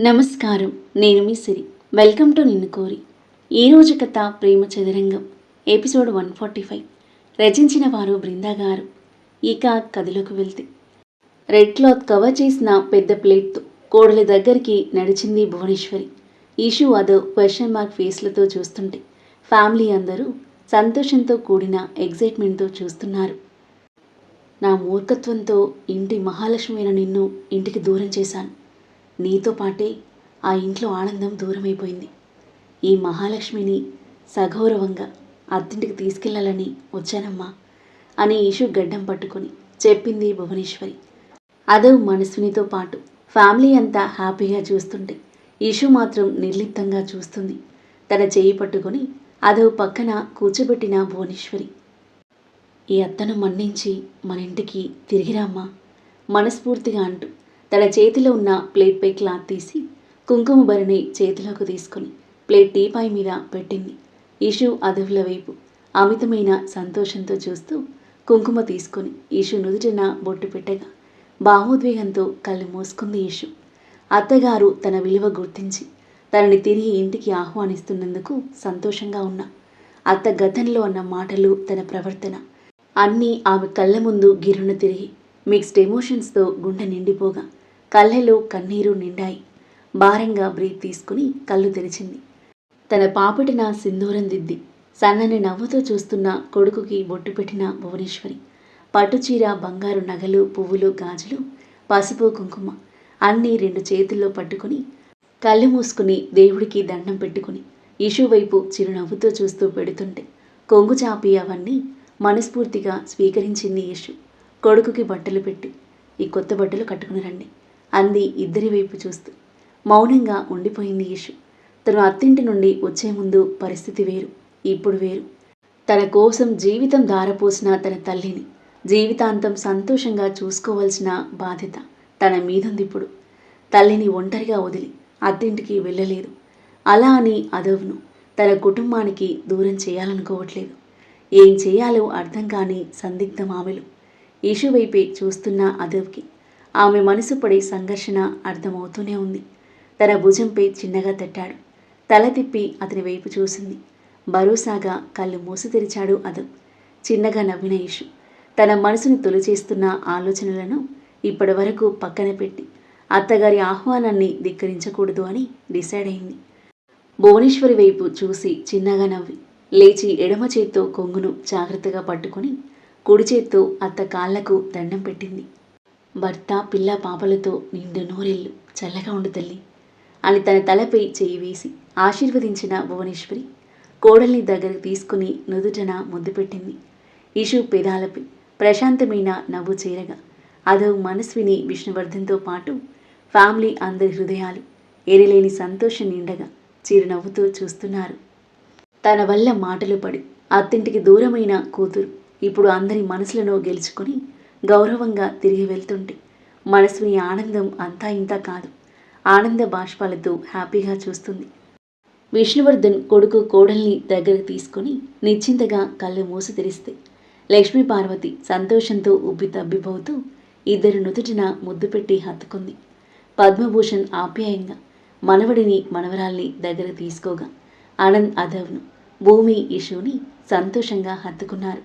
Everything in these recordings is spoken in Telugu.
నమస్కారం. నేను మీ సిరి. వెల్కమ్ టు నిన్ను కోరి. ఈరోజు కథ ప్రేమ చదరంగం. Episode one forty five. రచించిన వారు బృందా గారు. ఇక కథలోకి వెళ్తే. రెడ్ క్లాత్ కవర్ చేసిన పెద్ద ప్లేట్తో కోడలి దగ్గరికి నడిచింది భువనేశ్వరి. ఇషు అదో క్వశ్చన్ మార్క్ ఫేస్లతో చూస్తుంటే ఫ్యామిలీ అందరూ సంతోషంతో కూడిన ఎగ్జైట్మెంట్తో చూస్తున్నారు. నా మూర్ఖత్వంతో ఇంటి మహాలక్ష్మైన నిన్ను ఇంటికి దూరం చేశాను. నీతో పాటే ఆ ఇంట్లో ఆనందం దూరమైపోయింది. ఈ మహాలక్ష్మిని సగౌరవంగా అత్తింటికి తీసుకెళ్ళాలని వచ్చానమ్మా అని ఈషు గడ్డం పట్టుకొని చెప్పింది భువనేశ్వరి. అదవ్ మనస్వినితో పాటు ఫ్యామిలీ అంతా హ్యాపీగా చూస్తుంటే ఈషు మాత్రం నిర్లిప్తంగా చూస్తుంది. తన చేయి పట్టుకొని అదవ్ పక్కన కూర్చోబెట్టిన భువనేశ్వరి. ఈ అత్తను మన్నించి మన ఇంటికి తిరిగిరామ్మా మనస్ఫూర్తిగా అంటూ తన చేతిలో ఉన్న ప్లేట్పై క్లాత్ తీసి కుంకుమ భరిణి చేతిలోకి తీసుకుని ప్లేట్ టీపాయ్ మీద పెట్టింది. ఇషు అదవుల వైపు అమితమైన సంతోషంతో చూస్తూ కుంకుమ తీసుకొని ఇషు నుదుటిన బొట్టు పెట్టగా భావోద్వేగంతో కళ్ళు మూసుకుంది ఇషు అత్తగారు తన విలువ గుర్తించి తనని తిరిగి ఇంటికి ఆహ్వానిస్తున్నందుకు సంతోషంగా ఉన్నా అత్త గతంలో అన్న మాటలు తన ప్రవర్తన అన్నీ ఆమె కళ్ళ ముందు గిరున తిరిగి మిక్స్డ్ ఎమోషన్స్తో గుండె నిండిపోగా కళ్ళలో కన్నీరు నిండాయి. భారంగా బ్రీత్ తీసుకుని కళ్ళు తెరిచింది. తన పాపటిన సింధూరం దిద్ది సన్నని నవ్వుతో చూస్తున్న కొడుకుకి బొట్టు పెట్టిన భువనేశ్వరి. పట్టుచీర బంగారు నగలు పువ్వులు గాజులు పసుపు కుంకుమ అన్నీ రెండు చేతుల్లో పట్టుకుని కళ్ళు మూసుకుని దేవుడికి దండం పెట్టుకుని ఇషు వైపు చిరునవ్వుతో చూస్తూ పెడుతుంటే కొంగు చాపి అవన్నీ మనస్ఫూర్తిగా స్వీకరించింది యేషు కొడుకుకి బట్టలు పెట్టి ఈ కొత్త బట్టలు కట్టుకుని రండి. అంది ఇద్దరి వైపు చూస్తూ. మౌనంగా ఉండిపోయింది యేషు తను అత్తింటి నుండి వచ్చే ముందు పరిస్థితి వేరు ఇప్పుడు వేరు. తన కోసం జీవితం దారపోసిన తన తల్లిని జీవితాంతం సంతోషంగా చూసుకోవాల్సిన బాధ్యత తన మీదుంది ఇప్పుడు తల్లిని ఒంటరిగా వదిలి అత్తింటికి వెళ్ళలేదు. అలా అని అదవ్ను తన కుటుంబానికి దూరం చేయాలనుకోవట్లేదు. ఏం చేయాలో అర్థం కాని సందిగ్ధం ఆమెలు ఈషు వైపే చూస్తున్న అదవ్కి ఆమె మనసు పడే సంఘర్షణ అర్థమవుతూనే ఉంది. తన భుజంపై చిన్నగా తట్టాడు. తల తిప్పి అతని వైపు చూసింది. భరోసాగా కళ్ళు మూసి తెరిచాడు అదవ్ చిన్నగా నవ్విన ఇషు తన మనసుని తొలిచేస్తున్న ఆలోచనలను ఇప్పటి వరకు పక్కన పెట్టి అత్తగారి ఆహ్వానాన్ని ధిక్కరించకూడదు అని డిసైడ్ అయింది. భువనేశ్వరి వైపు చూసి చిన్నగా నవ్వి లేచి ఎడమ చేత్తో కొంగును జాగ్రత్తగా పట్టుకొని కుడి చేత్తో అత్త కాళ్ళకు దండం పెట్టింది. భర్త పిల్ల పాపలతో నిండు నోరెళ్ళు చల్లగా ఉండు తల్లి అని తన తలపై చేయి వేసి ఆశీర్వదించిన భువనేశ్వరి కోడల్ని దగ్గరకు తీసుకుని నుదుటన ముద్దు పెట్టింది. ఇషు పెదాలపై ప్రశాంతమైన నవ్వు చేరగా అదో మనస్విని విష్ణువర్ధన్తో పాటు ఫ్యామిలీ అందరి హృదయాలు ఎరలేని సంతోషం నిండగా చిరునవ్వుతూ చూస్తున్నారు. తన వల్ల మాటలు పడి అత్తింటికి దూరమైన కూతురు ఇప్పుడు అందరి మనసులను గెలుచుకొని గౌరవంగా తిరిగి వెళ్తుంటే మనసుని ఆనందం అంతా ఇంతా కాదు. ఆనంద బాష్పాలతో హ్యాపీగా చూస్తుంది. విష్ణువర్ధన్ కొడుకు కోడల్ని దగ్గరకు తీసుకొని నిశ్చింతగా కళ్ళు మూసి తెరిస్తే లక్ష్మీ పార్వతి సంతోషంతో ఉబ్బి తబ్బిపోతూ ఇద్దరు నుదుటిన ముద్దు పెట్టి హత్తుకుంది. పద్మభూషణ్ ఆప్యాయంగా మనవడిని మనవరాల్ని దగ్గర తీసుకోగా ఆనంద్ అదవ్ను భూమి ఇషుని సంతోషంగా హత్తుకున్నారు.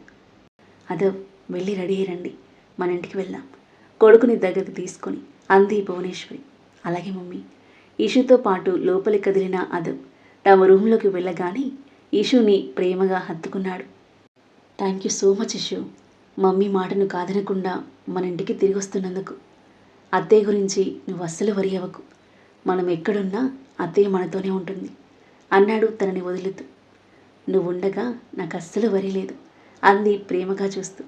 అదవ్ వెళ్ళి రెడీ రండి. మన ఇంటికి వెళ్దాం. కొడుకుని దగ్గరికి తీసుకొని అంది భువనేశ్వరి. అలాగే మమ్మీ. ఇషుతో పాటు లోపలి కదిలిన అదవ్ తమ రూమ్లోకి వెళ్ళగానే ఇషుని ప్రేమగా హత్తుకున్నాడు. Thank you so much Ishu mummy మాటను కాదనకుండా మన ఇంటికి తిరిగి వస్తున్నందుకు. అత్తయ్య గురించి నువ్వు అస్సలు వరి అవ్వకు. మనం ఎక్కడున్నా అత్తయ్య మనతోనే ఉంటుంది. అన్నాడు తనని వదులుతూ. నువ్వు ఉండగా నాకు అస్సలు వరి లేదు. అంది ప్రేమగా చూస్తూ.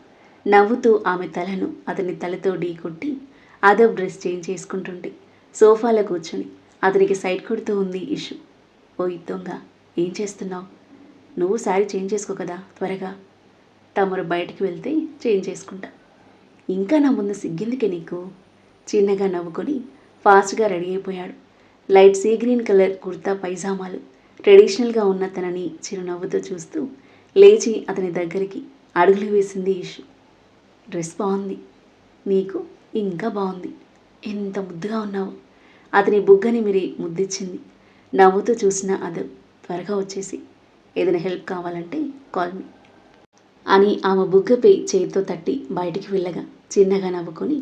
నవ్వుతూ ఆమె తలను అతని తలతో ఢీకొట్టి అదవ్ డ్రెస్ చేంజ్ చేసుకుంటుంది సోఫాలో కూర్చొని అతనికి సైడ్ కొడుతూ ఉంది ఇషు. ఓ దొంగ ఏం చేస్తున్నావు? నువ్వు శారీ చేంజ్ చేసుకో కదా త్వరగా. తమరు బయటికి వెళ్తే చేంజ్ చేసుకుంటా. ఇంకా నా ముందు సిగ్గిందికే నీకు? చిన్నగా నవ్వుకొని ఫాస్ట్గా రెడీ అయిపోయాడు. Light sea green colour kurta పైజామాలు ట్రెడిషనల్గా ఉన్న తనని చిరునవ్వుతో చూస్తూ లేచి అతని దగ్గరికి అడుగులు వేసింది ఇషు. డ్రెస్ బాగుంది నీకు ఇంకా బాగుంది ఎంత ముద్దుగా ఉన్నావు. అతని బుగ్గని మిరి ముద్దిచ్చింది. నవ్వుతూ చూసిన అది త్వరగా వచ్చేసి ఏదైనా హెల్ప్ కావాలంటే కాల్ మీ. అని ఆమె బుగ్గపై చేతితో తట్టి బయటికి వెళ్ళగా చిన్నగా నవ్వుకొని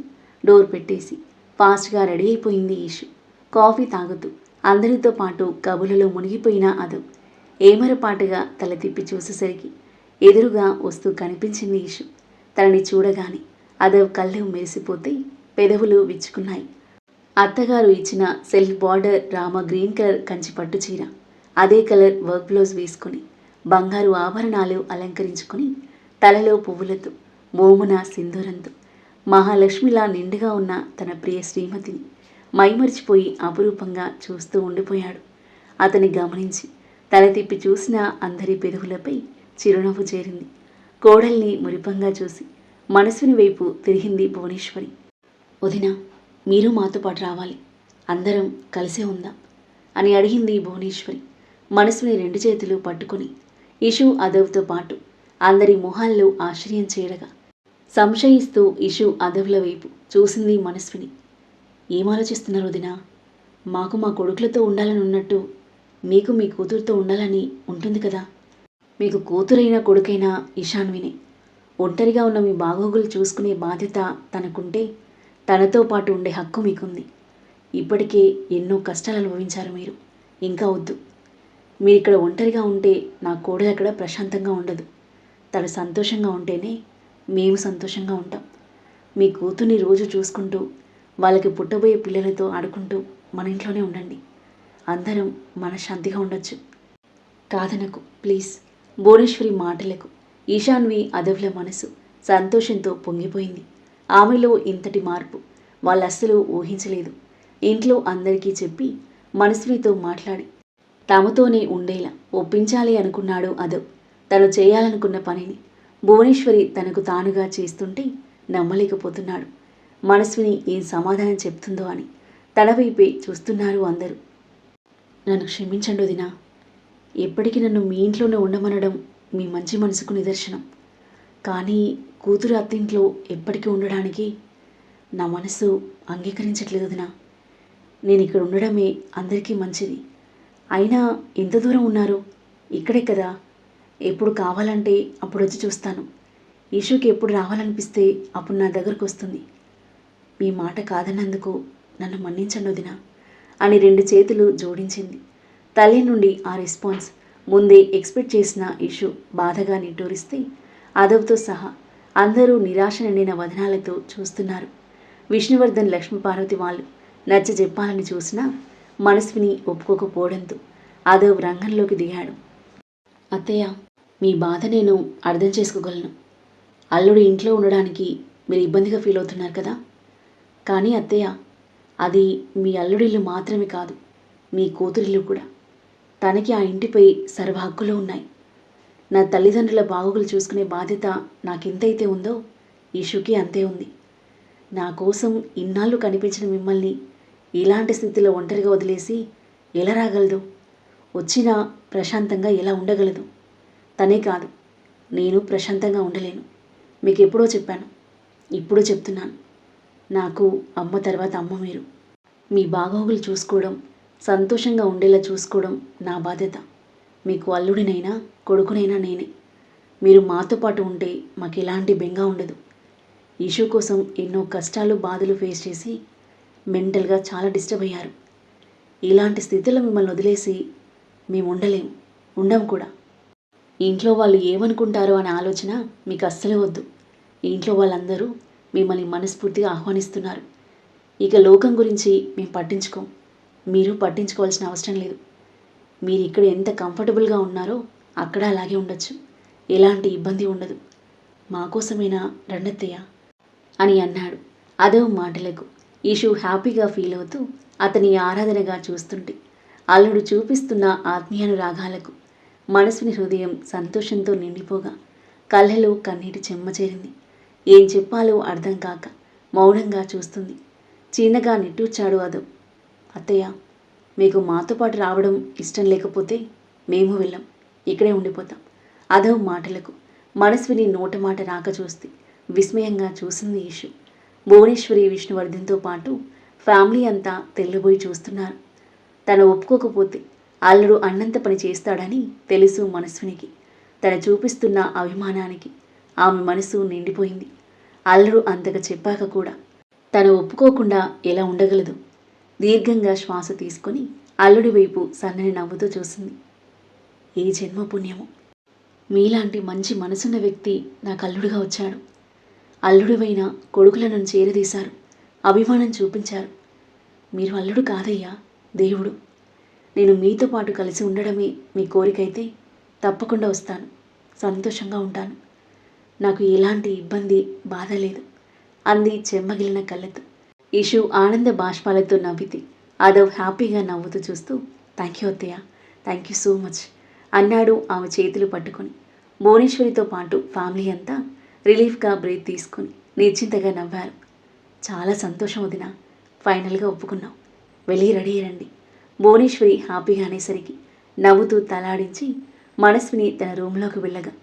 డోర్ పెట్టేసి ఫాస్ట్గా రెడీ అయిపోయింది ఈషు. కాఫీ తాగుతూ అందరితో పాటు కబులలో మునిగిపోయిన అదు ఏమరపాటుగా తల తిప్పి చూసేసరికి ఎదురుగా వస్తూ కనిపించింది ఈషు. తనని చూడగానే అదవ్ కళ్ళు మెరిసిపోతే పెదవులు విచ్చుకున్నాయి. అత్తగారు ఇచ్చిన self border Rama green colour Kanchi పట్టు చీర అదే కలర్ వర్క్ బ్లౌజ్ వేసుకుని బంగారు ఆభరణాలు అలంకరించుకుని తలలో పువ్వులతో మోమున సింధూరంతో మహాలక్ష్మిలా నిండుగా ఉన్న తన ప్రియ శ్రీమతిని మైమరిచిపోయి అపురూపంగా చూస్తూ ఉండిపోయాడు. అతని గమనించి తల తిప్పి చూసిన అందరి పెదవులపై చిరునవ్వు చేరింది. కోడల్ని మురిపంగా చూసి మనసుని వైపు తిరిగింది భువనేశ్వరి. వదిన మీరు మాతో పాటు రావాలి. అందరం కలిసే ఉందాం అని అడిగింది భువనేశ్వరి. మనసుని రెండు చేతులు పట్టుకొని ఇషు అదవ్తో పాటు అందరి మొహాల్లో ఆశ్చర్యం చేరగా సంశయిస్తూ ఇషు అదవ్ల వైపు చూసింది మనస్విని. ఏం ఆలోచిస్తున్నారు మాకు మా కొడుకులతో ఉండాలని ఉన్నట్టు మీకు మీ కూతురుతో ఉండాలని ఉంటుంది కదా? మీకు కూతురైనా కొడుకైనా ఇషాన్వినే ఒంటరిగా ఉన్న మీ బాగోగులు చూసుకునే బాధ్యత తనకుంటే తనతో పాటు ఉండే హక్కు మీకుంది. ఇప్పటికే ఎన్నో కష్టాలు అనుభవించారు మీరు. ఇంకా వద్దు. మీరు ఇక్కడ ఒంటరిగా ఉంటే నా కోడలు అక్కడ ప్రశాంతంగా ఉండదు. తను సంతోషంగా ఉంటేనే మేము సంతోషంగా ఉంటాం. మీ కూతుర్ని రోజు చూసుకుంటూ వాళ్ళకి పుట్టబోయే పిల్లలతో ఆడుకుంటూ మన ఇంట్లోనే ఉండండి. అందరం మనశ్శాంతిగా ఉండొచ్చు. కాదనకు ప్లీజ్. భువనేశ్వరి మాటలకు ఈశాన్వి అదవుల మనసు సంతోషంతో పొంగిపోయింది. ఆమెలో ఇంతటి మార్పు వాళ్ళస్సలు ఊహించలేదు. ఇంట్లో అందరికీ చెప్పి మనస్వినితో మాట్లాడి తమతోనే ఉండేలా ఒప్పించాలి అనుకున్నాడు అదవ్. తను చేయాలనుకున్న పనిని భువనేశ్వరి తనకు తానుగా చేస్తుంటే నమ్మలేకపోతున్నాడు. మనస్విని ఏం సమాధానం చెప్తుందో అని తన వైపే చూస్తున్నారు అందరూ. నన్ను క్షమించండి వదినా. ఎప్పటికీ నన్ను మీ ఇంట్లోనే ఉండమనడం మీ మంచి మనసుకు నిదర్శనం. కానీ కూతురు అత్తింట్లో ఎప్పటికీ ఉండడానికి నా మనసు అంగీకరించట్లేదు వదినా నేను ఇక్కడ ఉండడమే అందరికీ మంచిది. అయినా ఎంత దూరం ఉన్నారు? ఇక్కడే కదా. ఎప్పుడు కావాలంటే అప్పుడు వచ్చి చూస్తాను. ఇషుకి ఎప్పుడు రావాలనిపిస్తే అప్పుడు నా దగ్గరకు వస్తుంది. మీ మాట కాదన్నందుకు నన్ను మన్నించండి వదినా అని రెండు చేతులు జోడించింది. తల్లి నుండి ఆ రెస్పాన్స్ ముందే ఎక్స్పెక్ట్ చేసిన ఇష్యూ బాధగా నిట్టూరిస్తే అదవ్తో సహా అందరూ నిరాశ నిండిన వదనాలతో చూస్తున్నారు. విష్ణువర్ధన్ లక్ష్మీపార్వతి వాళ్ళు నచ్చ చెప్పాలని చూసినా మనస్విని ఒప్పుకోకపోవడంతో అదవ్ రంగంలోకి దిగాడు. అత్తయ్య మీ బాధ నేను అర్థం చేసుకోగలను. అల్లుడు ఇంట్లో ఉండడానికి మీరు ఇబ్బందిగా ఫీల్ అవుతున్నారు కదా. కానీ అత్తయ్య అది మీ అల్లుడిల్లు మాత్రమే కాదు మీ కూతురిల్లు కూడా. తనకి ఆ ఇంటిపై సర్వ హక్కులు ఉన్నాయి. నా తల్లిదండ్రుల బాగోగులు చూసుకునే బాధ్యత నాకెంతైతే ఉందో ఈషుకి అంతే ఉంది. నా కోసం ఇన్నాళ్ళు కనిపించిన మిమ్మల్ని ఇలాంటి స్థితిలో ఒంటరిగా వదిలేసి ఎలా రాగలదు? వచ్చినా ప్రశాంతంగా ఎలా ఉండగలదు? తనే కాదు నేను ప్రశాంతంగా ఉండలేను. మీకు ఎప్పుడో చెప్పాను ఇప్పుడు చెప్తున్నాను. నాకు అమ్మ తర్వాత అమ్మ మీరు. మీ బాగోగులు చూసుకోవడం సంతోషంగా ఉండేలా చూసుకోవడం నా బాధ్యత. మీకు అల్లుడినైనా కొడుకునైనా నేనే. మీరు మాతో పాటు ఉంటే మాకు ఎలాంటి బెంగ ఉండదు. ఇష్యూ కోసం ఎన్నో కష్టాలు బాధలు ఫేస్ చేసి మెంటల్గా చాలా డిస్టర్బ్ అయ్యారు. ఇలాంటి స్థితిలో మిమ్మల్ని వదిలేసి మేము ఉండలేము. ఉండం కూడా. ఇంట్లో వాళ్ళు ఏమనుకుంటారో అనే ఆలోచన మీకు అస్సలే వద్దు. ఇంట్లో వాళ్ళందరూ మిమ్మల్ని మనస్ఫూర్తిగా ఆహ్వానిస్తున్నారు. ఇక లోకం గురించి మేము పట్టించుకోం. మీరు పట్టించుకోవాల్సిన అవసరం లేదు. మీరు ఇక్కడ ఎంత కంఫర్టబుల్గా ఉన్నారో అక్కడ అలాగే ఉండొచ్చు. ఎలాంటి ఇబ్బంది ఉండదు. మా కోసమేనా రండత్తయ్య అని అన్నాడు. అదో మాటలకు ఈషు హ్యాపీగా ఫీల్ అవుతూ అతని ఆరాధనగా చూస్తుంటే అల్లుడు చూపిస్తున్న ఆత్మీయానురాగాలకు మనసుని హృదయం సంతోషంతో నిండిపోగా కళ్ళలో కన్నీటి చెమ్మ చేరింది. ఏం చెప్పాలో అర్థం కాక మౌనంగా చూస్తుంది. చిన్నగా నిట్టూర్చాడు అదో అత్తయ్య మీకు మాతో పాటు రావడం ఇష్టం లేకపోతే మేము వెళ్ళాం. ఇక్కడే ఉండిపోతాం. అదో మాటలకు మనస్విని నోట మాట రాక చూస్తే విస్మయంగా చూసింది ఈషు భువనేశ్వరి విష్ణువర్ధన్తో పాటు ఫ్యామిలీ అంతా తెల్లబోయి చూస్తున్నారు. తను ఒప్పుకోకపోతే అల్లుడు అన్నంత పని చేస్తాడని తెలుసు మనస్వినికి. తను చూపిస్తున్న అభిమానానికి ఆమె మనసు నిండిపోయింది. అల్లుడు అంతగా చెప్పాక కూడా తను ఒప్పుకోకుండా ఎలా ఉండగలదు? దీర్ఘంగా శ్వాస తీసుకొని అల్లుడి వైపు సన్నని నవ్వుతూ చూసింది. ఏ జన్మ పుణ్యము. మీలాంటి మంచి మనసున్న వ్యక్తి నాకు అల్లుడుగా వచ్చాడు. అల్లుడివైన కొడుకులను చేరదీశారు. అభిమానం చూపించారు. మీరు అల్లుడు కాదయ్యా దేవుడు. నేను మీతో పాటు కలిసి ఉండడమే మీ కోరికైతే తప్పకుండా వస్తాను. సంతోషంగా ఉంటాను. నాకు ఎలాంటి ఇబ్బంది బాధ లేదు అంది చెమ్మగిలిన కళ్ళతో ఇషు ఆనంద బాష్పాలతో నవ్వితే అదవ్ హ్యాపీగా నవ్వుతూ చూస్తూ థ్యాంక్ యూ అత్తయ్య థ్యాంక్ యూ సో మచ్ అన్నాడు ఆమె చేతులు పట్టుకొని. భువనేశ్వరితో పాటు ఫ్యామిలీ అంతా రిలీఫ్గా బ్రేత్ తీసుకొని నిశ్చింతగా నవ్వారు. చాలా సంతోషం వదిన ఫైనల్గా ఒప్పుకున్నాం. వెళ్ళి రెడీ రండి. భువనేశ్వరి హ్యాపీగా అనేసరికి నవ్వుతూ తలాడించి మనస్విని తన రూమ్లోకి వెళ్ళగా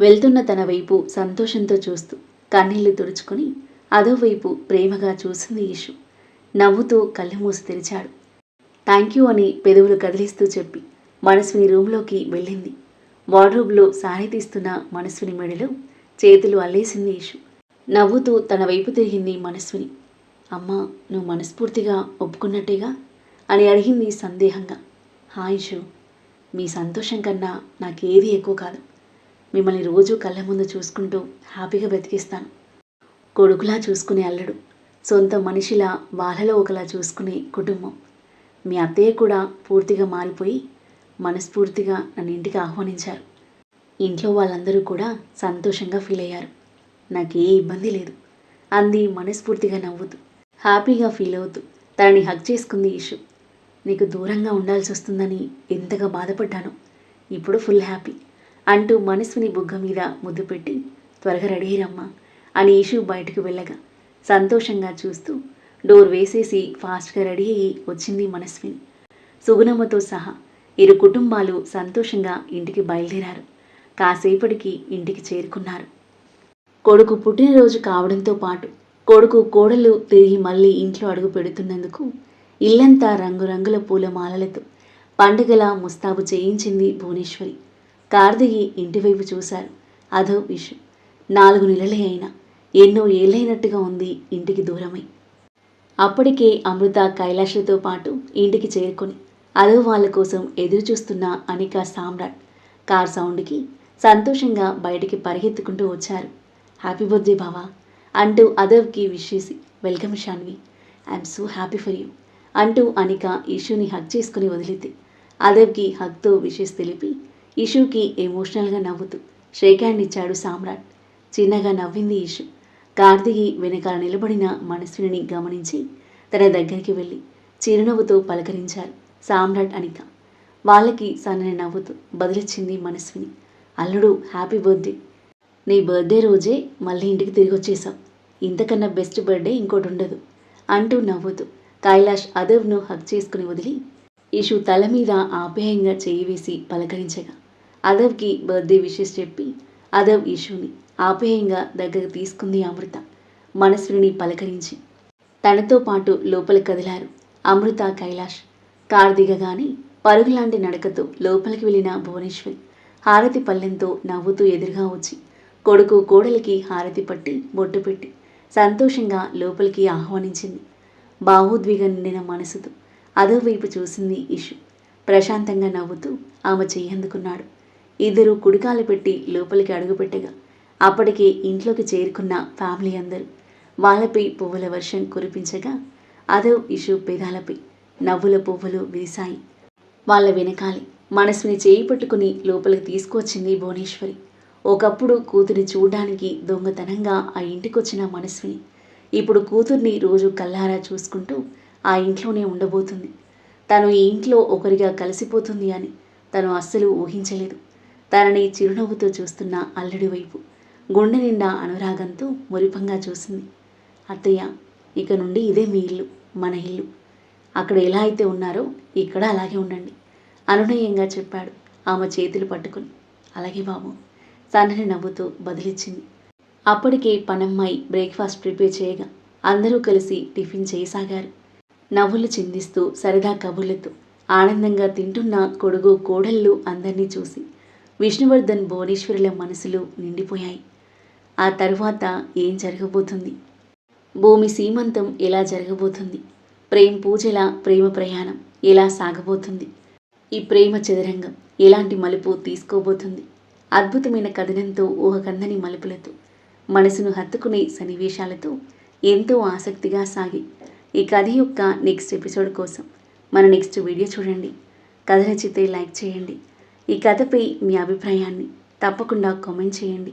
వెళ్తున్న తన వైపు సంతోషంతో చూస్తూ కన్నీళ్ళు తుడుచుకొని అదోవైపు ప్రేమగా చూసింది ఈషు నవ్వుతూ కళ్ళు మూసి తెరిచాడు. థ్యాంక్ యూ అని పెదవులు కదిలిస్తూ చెప్పి మనస్విని రూమ్లోకి వెళ్ళింది. వార్డ్రోబ్లో సారీ తీస్తున్న మనస్విని మెడలో చేతులు అల్లేసింది ఈషు నవ్వుతూ తన వైపు తిరిగింది మనస్విని అమ్మా నువ్వు మనస్ఫూర్తిగా ఒప్పుకున్నట్టేగా? అని అడిగింది సందేహంగా. హాయ్ షూ మీ సంతోషం కన్నా నాకేది ఎక్కువ కాదు. మిమ్మల్ని రోజు కళ్ళ ముందు చూసుకుంటూ హ్యాపీగా బ్రతికిస్తాను. కొడుకులా చూసుకునే అల్లుడు సొంత మనిషిలా వాళ్ళలో ఒకలా చూసుకునే కుటుంబం. మీ అత్తయ్య కూడా పూర్తిగా మారిపోయి మనస్ఫూర్తిగా నన్ను ఇంటికి ఆహ్వానించారు. ఇంట్లో వాళ్ళందరూ కూడా సంతోషంగా ఫీల్ అయ్యారు. నాకు ఏ ఇబ్బంది లేదు. అంది మనస్ఫూర్తిగా నవ్వుతూ. హ్యాపీగా ఫీల్ అవుతూ. తనని హక్ చేసుకుంది ఇషు నీకు దూరంగా ఉండాల్సి వస్తుందని ఎంతగా బాధపడ్డాను ఇప్పుడు ఫుల్ హ్యాపీ అంటూ మనస్విని బుగ్గ మీద ముద్దు పెట్టి త్వరగా రెడీ రమ్మా అని ఈషు బయటకు వెళ్ళగా సంతోషంగా చూస్తూ డోర్ వేసేసి ఫాస్ట్గా రెడీ అయ్యి వచ్చింది మనస్విని. సుగుణమ్మతో సహా ఇరు కుటుంబాలు సంతోషంగా ఇంటికి బయలుదేరారు. కాసేపటికి ఇంటికి చేరుకున్నారు. కొడుకు పుట్టినరోజు కావడంతో పాటు కొడుకు కోడలు తిరిగి మళ్ళీ ఇంట్లో అడుగు పెడుతున్నందుకు ఇల్లంతా రంగురంగుల పూల మాలలతో పండుగలా ముస్తాబు చేయించింది భువనేశ్వరి. కార్దిగి ఇంటివైపు చూశారు. అదో విషు. నాలుగు నెలలే అయినా ఎన్నో ఏళ్ళైనట్టుగా ఉంది ఇంటికి దూరమై. అప్పటికే అమృత కైలాష్లతో పాటు ఇంటికి చేరుకొని అదో వాళ్ళ కోసం ఎదురు చూస్తున్న అనిక సామ్రాట్ కార్ సౌండ్కి సంతోషంగా బయటికి పరిగెత్తుకుంటూ వచ్చారు. హ్యాపీ బర్త్డే బావా అంటూ అదవ్కి విష్ చేసి welcome Shanvi I'm so happy for you అంటూ అనిక ఇషుని హక్ చేసుకుని వదిలింది. అదవ్కి హక్తో విషెస్ తెలిపి ఇషుకి ఎమోషనల్గా నవ్వుతూ షేక్ హ్యాండ్ ఇచ్చాడు సామ్రాట్. చిన్నగా నవ్వింది ఇషు. కార్తిగి వెనకాల నిలబడిన మనస్విని గమనించి తన దగ్గరికి వెళ్ళి చిరునవ్వుతో పలకరించారు సామ్రాట్ అనిక వాళ్ళకి సన్నని నవ్వుతూ బదిలిచ్చింది మనస్విని. అల్లుడు హ్యాపీ బర్త్డే. నీ బర్త్డే రోజే మళ్ళీ ఇంటికి తిరిగి వచ్చేసావు ఇంతకన్నా బెస్ట్ బర్త్డే ఇంకోటి ఉండదు అంటూ నవ్వుతూ కైలాష్ అదవ్ను హక్ చేసుకుని వదిలి ఇషు తల మీద ఆప్యాయంగా చేయి వేసి పలకరించగా. అదవ్కి బర్త్డే విషెస్ చెప్పి అదవ్ ఇషుని ఆప్యాయంగా దగ్గరకు తీసుకుంది అమృత. మనస్విని పలకరించి. తనతో పాటు లోపల కదిలారు అమృత కైలాష్. కారు దిగగానే పరుగులాంటి నడకతో లోపలికి వెళ్ళిన భువనేశ్వరి. హారతి పల్లెంతో నవ్వుతూ ఎదురుగా వచ్చి కొడుకు కోడలికి హారతి పట్టి బొట్టు పెట్టి సంతోషంగా లోపలికి ఆహ్వానించింది. బాహోద్వేగం నిండిన మనసుతో అదో వైపు చూసింది ఇషు. ప్రశాంతంగా నవ్వుతూ ఆమె చెయ్యందుకున్నాడు ఇద్దరు కుడికాలు పెట్టి లోపలికి అడుగుపెట్టగా అప్పటికే ఇంట్లోకి చేరుకున్న ఫ్యామిలీ అందరూ వాళ్ళపై పువ్వుల వర్షం కురిపించగా అదో ఇషు పెదాలపై నవ్వుల పువ్వులు విరిశాయి. వాళ్ళ వెనకాలి మనసుని చేయి పట్టుకుని లోపలికి తీసుకువచ్చింది భువనేశ్వరి. ఒకప్పుడు కూతురి చూడడానికి దొంగతనంగా ఆ ఇంటికొచ్చిన మనస్విని ఇప్పుడు కూతుర్ని రోజు కల్లారా చూసుకుంటూ ఆ ఇంట్లోనే ఉండబోతుంది. తను ఈ ఇంట్లో ఒకరిగా కలిసిపోతుంది అని తను అస్సలు ఊహించలేదు. తనని చిరునవ్వుతో చూస్తున్న అల్లుడి వైపు గుండె నిండా అనురాగంతో మురిపంగా చూసింది. అత్తయ్య ఇక నుండి ఇదే మీ ఇల్లు మన ఇల్లు. అక్కడ ఎలా అయితే ఉన్నారో ఇక్కడ అలాగే ఉండండి. అనునయంగా చెప్పాడు ఆమె చేతులు పట్టుకుని. అలాగే బాబు సన్నని నవ్వుతూ బదిలిచ్చింది. అప్పటికే పనమ్మాయి బ్రేక్ఫాస్ట్ ప్రిపేర్ చేయగా అందరూ కలిసి టిఫిన్ చేయసాగారు. నవ్వులు చిందిస్తూ సరదా కబుర్లతో ఆనందంగా తింటున్న కొడుగు కోడళ్ళు అందరినీ చూసి విష్ణువర్ధన్ భువనేశ్వరుల మనసులు నిండిపోయాయి. ఆ తరువాత ఏం జరగబోతుంది? భూమి సీమంతం ఎలా జరగబోతుంది? ప్రేమ పూజల ప్రేమ ప్రయాణం ఎలా సాగబోతుంది? ఈ ప్రేమ చదరంగం ఎలాంటి మలుపు తీసుకోబోతుంది? అద్భుతమైన కథనంతో ఊహకందని మలుపులతో మనసును హత్తుకునే సన్నివేశాలతో ఎంతో ఆసక్తిగా సాగి ఈ కథ యొక్క నెక్స్ట్ ఎపిసోడ్ కోసం మన నెక్స్ట్ వీడియో చూడండి. కథ నచ్చితే లైక్ చేయండి. ఈ కథపై మీ అభిప్రాయాన్ని తప్పకుండా కామెంట్ చేయండి.